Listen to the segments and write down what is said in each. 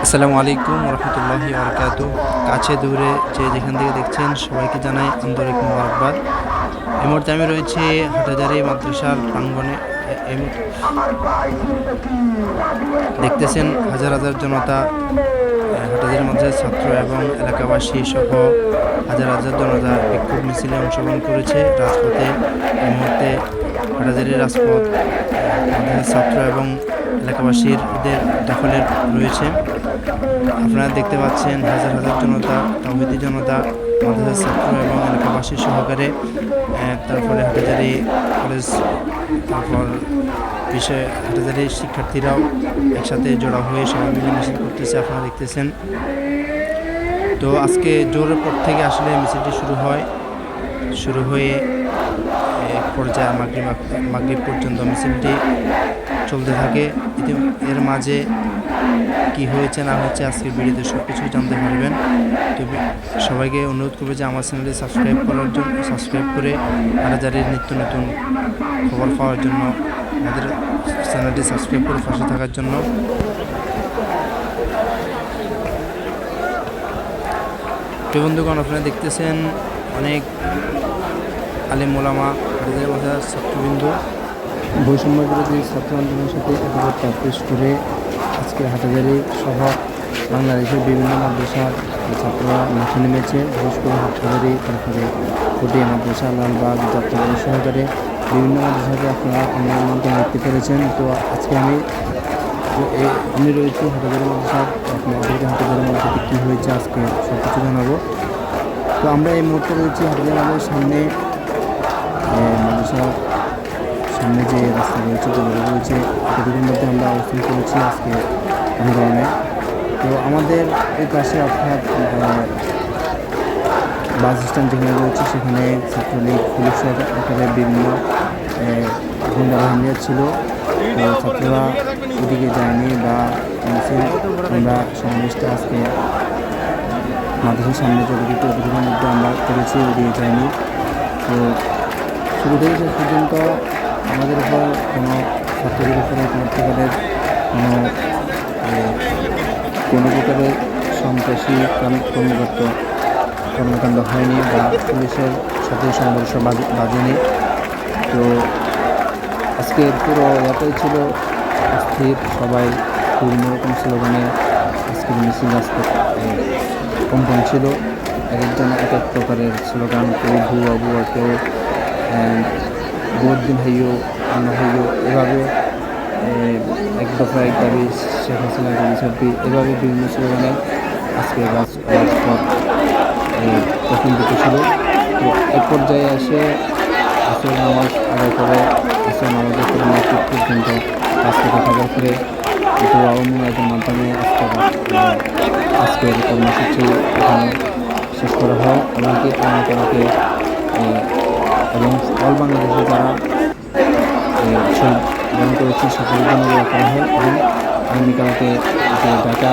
আসসালামু আলাইকুম রহমতুল্লাহি আবরকাত। কাছে দূরে যে যেখান থেকে দেখছেন সবাইকে জানাই আন্তরিক মোবারকবাদ। এই মুহূর্তে আমি রয়েছে হাটাজারি মাদ্রাসার প্রাঙ্গণে। এ- দেখতেছেন হাজার হাজার জনতা এ, হাটাজারি মাদ্রাসার ছাত্র এবং এলাকাবাসী সহ হাজার হাজার জনতা বিক্ষোভ মিছিলে অংশগ্রহণ করেছে। রাজপথে এই মুহূর্তে হাটাজারি রাজপথ ছাত্র এবং এলাকাবাসীদের দখলে রয়েছে। আপনারা দেখতে পাচ্ছেন হাজার হাজার জনতা তাহিদি জনতা, মাদ্রাসার ছাত্র এবং এলাকাবাসীর সহকারে তারপরে হাটাজারি কলেজ, তারপর বিষয়ে হাটাজারি শিক্ষার্থীরাও একসাথে জড়ো হয়ে সবাই মিলে মিছিল করতেছে, আপনারা দেখতেছেন। তো আজকে জোরের পর থেকে আসলে মিছিলটি শুরু হয়, শুরু হয়ে পর্যায়ে মাগরিব মাগরিব পর্যন্ত মিছিলটি চলতে থাকে। ইতি এর মাঝে কি হয়েছে, না হয়েছে আজকের ভিডিওতে সব কিছুই জানতে পারবেন। তো সবাইকে অনুরোধ করবে যে আমার চ্যানেলটি সাবস্ক্রাইব করার জন্য, সাবস্ক্রাইব করে হাজারের নিত্য নতুন খবর পাওয়ার জন্য আমাদের চ্যানেলটি সাবস্ক্রাইব করে পাশে থাকার জন্য। বন্ধুগণ, আপনারা দেখতেছেন অনেক আলিম মোলামা হাজারের মাথা ছাত্রবিন্দু বৈষম্য বিরোধী ছাত্র আন্দোলনের সাথে একত্রতা পেশ করে আজকে হাটাজারি সহ বাংলাদেশের বিভিন্ন মাদ্রাসার ছাত্ররা মাঠে নেমেছে। বিশেষ করে হাটহাজারি তারপরে ফুটিয়া মাদ্রাসা, লালবাগ যাত্রাবাড়ি সহকারে বিভিন্ন মাদ্রাসাকে আপনারা অনলাইন মাধ্যমে দেখতে পেরেছেন তো আজকে আমি আমি রয়েছি হাটাজারি মাদ্রাসার আপনাদেরকে হাটাজারি মাদ্রাসাতে কী হয়েছে আজকে সব কিছু জানাব। তো আমরা এই মুহূর্তে রয়েছি হাটাজারি মাদ্রাসার সামনে এ, সামনে যে রাস্তা রয়েছে যে রয়েছে এতটুকুর মধ্যে আমরা অবস্থান করেছি আজকে আন্দোলনে। তো আমাদের এই পাশে অর্থাৎ বাস স্ট্যান্ড যেখানে রয়েছে সেখানে ছাত্রলীগ পুলিশ সরকারে বিভিন্ন গুন্ডা বাহিনীরা ছিল। তো ছাত্ররা ওদিকে যায়নি বা আমরা সমাবেশটা আজকে মাদ্রাসার সামনে যতটুকু অতটুকুর মধ্যে আমরা করেছি ওদিকে যায়নি। তো শুরু থেকে শেষ পর্যন্ত আমাদের উপর কোনো ছাত্রদের উপরে কোনো প্রকারের কোনো কোনো প্রকারের সন্ত্রাসী কর্ম- কর্মকর্ত কর্মকাণ্ড হয়নি বা পুলিশের সাথে সংঘর্ষ বাজে- বাজেনি। তো আজকের পুরো এলাকাই ছিল স্থির সবাই বিভিন্ন রকম স্লোগানে আজকের মিছিল আজকে এ, কম্পন ছিল। এক একজন এক এক প্রকারের স্লোগান কেউ ভুয়া ভুয়া কেউ বহুত দিন হইও আল্লাহ হইও এভাবে এক দফা এক দাবি শেখ হাসিনা দাবি ছাব্বি এভাবে বিভিন্ন স্লোগানে আজকে রাজ রাজপথ প্রথম দিকে ছিল তো এক পর্যায়ে এসে আসল নামাজ আদায় করে আসল নামাজের করে মাতৃক পর্যন্ত থেকে খবর করে দোয়া মুনাজের মাধ্যমে আজকে আজকের কর্মসূচি এখানে শেষ করা হয়। এমনকি আমাকে এবং অল বাংলাদেশে যারা শহীদ বরণ করেছে, সকলের জন্য দোয়া করা হয়। এবং আগামীকালকে যে ঢাকা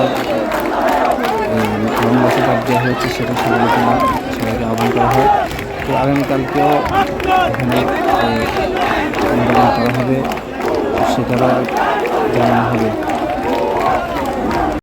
লংবাসে ডাক দেওয়া হয়েছে, সেটা সকলের জন্য সবাইকে আহ্বান করা হয়। তো আগামীকালকেও এখানে আন্দোলন করা হবে, সেটারও জানানো হবে।